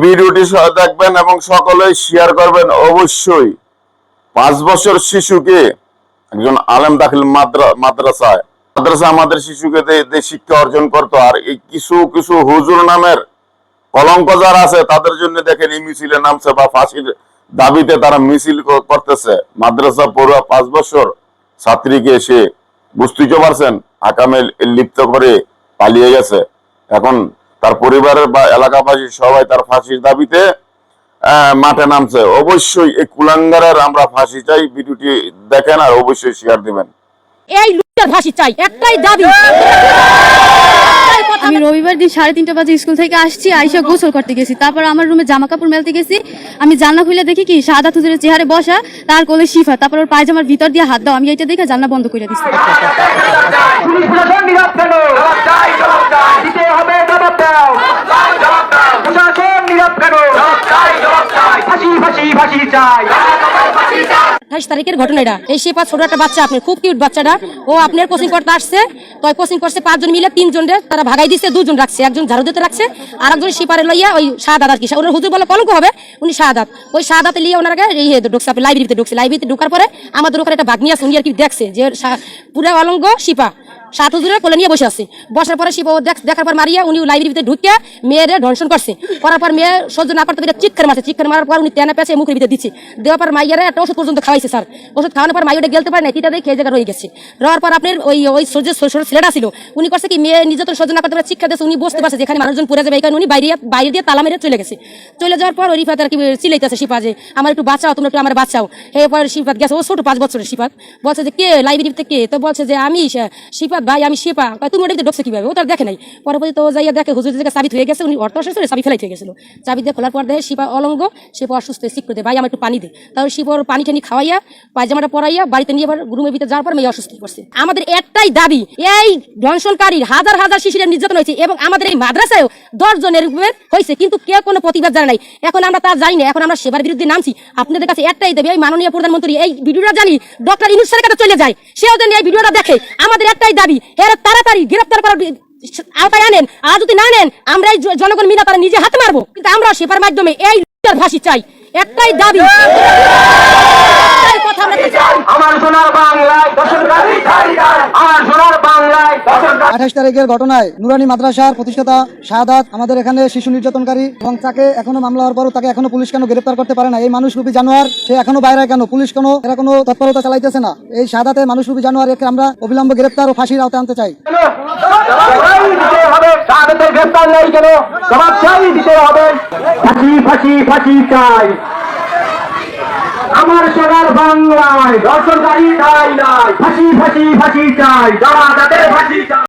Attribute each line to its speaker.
Speaker 1: ভিডিওটি দেখবেন এবং সকলেই শেয়ার করবেন অবশ্যই। পাঁচ বছর শিশুকে একজন আলেম দাখিল মাদ্রা- মাদ্রাসায়। মাদ্রাসা আমাদের শিশুকে শিক্ষা অর্জন করতো। আর এই কিছু কিছু হুজুর নামের কলঙ্ক যারা আছে, তাদের জন্য দেখেন এই মিছিলে নামছে বা ফাঁসির দাবিতে তারা মিছিল করতেছে। মাদ্রাসা পড়ুয়া পাঁচ বছর ছাত্রীকে এসে বুঝতেই পারছেন, আকামে লিপ্ত করে পালিয়ে গেছে। এখন তার পরিবারের বা এলাকাবাসী সবাই তার ফাঁসির দাবিতে আহ, মাঠে নামছে। অবশ্যই এই কুলাঙ্গারের আমরা ফাঁসি চাই ভিডিওটি দেখেন আর অবশ্যই শেয়ার দিবেন।
Speaker 2: এই ফাঁসি চাই একটাই দাবি।
Speaker 3: আমি রবিবার দিন সাড়ে তিনটা বাজে স্কুল থেকে আসছি আইসা গোসল করতে গেছি। তারপর আমার রুমে জামা কাপড় মেলতে গেছি। আমি জানলা খুলে দেখি কি সাদা তুজুরের চেহারে বসা তার কোলে শিফা। তারপর ওর পায়জামার ভিতর দিয়ে হাত দাও আমি এটা দেখে জানলা বন্ধ করে দিচ্ছি
Speaker 4: পুলিশ প্রশাসন নীরব কেন দিতে হবে জবাব দাও প্রশাসন ফাঁসি ফাঁসি ফাঁসি চাই।
Speaker 2: আঠাইশ তারিখের ঘটনা এটা। এই সে পাঁচ ছোট একটা বাচ্চা আপনার খুব কিউট বাচ্চাটা। ও আপনার কোচিং করতে আসছে। তো কোচিং করছে পাঁচজন মিলে তিনজন তারা ভাগাই দিচ্ছে দুজন রাখছে। একজন ঝাড়ু দিতে রাখছে আর একজন সিপারে লইয়া ওই শাহাদাত আর কি? ওনার হুজুর বলে কলঙ্ক হবে উনি শাহাদাত ওই শাহাদাতে লিয়ে ওনারা এই ঢুকছে আপনি লাইব্রেরিতে ঢুকছে। লাইব্রেরিতে ঢুকার পরে আমাদের ওখানে একটা বাগনি আছে উনি আর কি দেখছে যে পুরা অলঙ্গ শিপা। সাত হুজুরের কোলে নিয়ে বসে আছে। বসার পরে শিপা দেখ- দেখার পর মারিয়া উনি লাইব্রেরিতে ঢুকে মেয়েরে ধর্ষণ করছে। করার পর মেয়ে সহ্য না করতে চিৎকার মারছে। চিৎকার মারার পর উনি তেনা পেঁচে মুখের ভিতরে দিচ্ছে। দেওয়ার পর মাইয়ারে একটা ওষুধ পর্যন্ত খাওয়াইছে স্যার। ওষুধ খাওয়ানোর পর মাইয়াটা গেলতে পারে না তিটা দিয়ে খেয়ে জায়গা রয়ে গেছে। রওয়ার পর আপনার ওই ওই সহ্য ছোট ছেলেটা ছিল। উনি করছে কি, মেয়ে নির্যাতন সহ্য না করতে পারে শিক্ষা দিয়েছে। উনি বুঝতে পারছে যেখানে মানুষজন পড়ে যাবে। এই উনি বাইরে বাইরে দিয়ে তালা মেরে চলে গেছে। চলে যাওয়ার পর ওই রিফাত আর কি চিলাইতেছে শিপা যে, আমার একটু বাঁচাও, তোমরা একটু আমার বাঁচাও। এরপর শিপাত গেছে, ও ছোট পাঁচ বছরের শিপাত বলছে যে, কে? লাইব্রেরিতে কে? তো বলছে যে, আমি শা- শিপাত ভাই আমি শিপা কয়, তুমি ওটা ঢুকছে কীভাবে? ও তার দেখে নাই। পরবর্তী তো যাইয়া দেখে হুজুর থেকে চাবি হয়ে গেছে উনি অর্থ করে চাবি ফেলাই হয়ে গেছিল। চাবি দিয়ে খোলার পর দেখে শিপা অলঙ্গ শিপা অসুস্থ শিখ করে ভাই আমার একটু পানি দে। তাহলে শিপর পানি টানি খাওয়াইয়া পায়জামাটা পরাইয়া বাড়িতে নিয়ে আবার রুমের ভিতরে যাওয়ার পর মেয়ে অসুস্থ পড়ছে। আমাদের একটাই দাবি এই ধর্ষণকারীর হাজার হাজার শিশুরা নির্যাতন হয়েছে এবং আমাদের এই মাদ্রাসায়ও দশ জনের হয়েছে। কিন্তু কে কোনো প্রতিবাদ জানে নাই। এখন আমরা তা জানি না। এখন আমরা সেবার বিরুদ্ধে নামছি। আপনাদের কাছে একটাই দাবি এই মাননীয় প্রধানমন্ত্রী এই ভিডিওটা জানি ডক্টর ইনুস স্যারের কাছে চলে যায়। সেও যেন এই ভিডিওটা দেখে। আমাদের একটাই দাবি এর তাড়াতাড়ি গ্রেফতার করার আওতায় আনেন। আর যদি না নেন আমরা জনগণ মিলে তারা নিজে হাত মারবো। কিন্তু আমরা সেবার মাধ্যমে এই ফাঁসি চাই। একটাই দাবি একটাই কথা আমরা চাই।
Speaker 4: আমার সোনার বাংলায় দর্শনকারী আমার সোনার বাংলায় দর্শনকারী
Speaker 5: আঠাশ তারিখের ঘটনায় নুরানি মাদ্রাসার প্রতিষ্ঠাতা শাহাদাত আমাদের এখানে শিশু নির্যাতনকারী এবং তাকে এখনও মামলা হওয়ার পরও তাকে এখনও পুলিশ কেন গ্রেপ্তার করতে পারে না? এই মানুষ রূপী জানোয়ার, সে এখনও বাইরে কেন? পুলিশ কেন, এরা কোনো তৎপরতা চালাইতেছে না। এই শাহাদাতে মানুষ রূপী জানোয়ার একে আমরা অবিলম্ব গ্রেপ্তার ও ফাঁসির আওতায় আনতে চাই।
Speaker 4: নেই আমার সোনার বাংলায়, দর্শনকারী ঠাই নাই। ফাঁসি ফাঁসি ফাঁসি চাই। যারা তাদের ফাঁসি চাই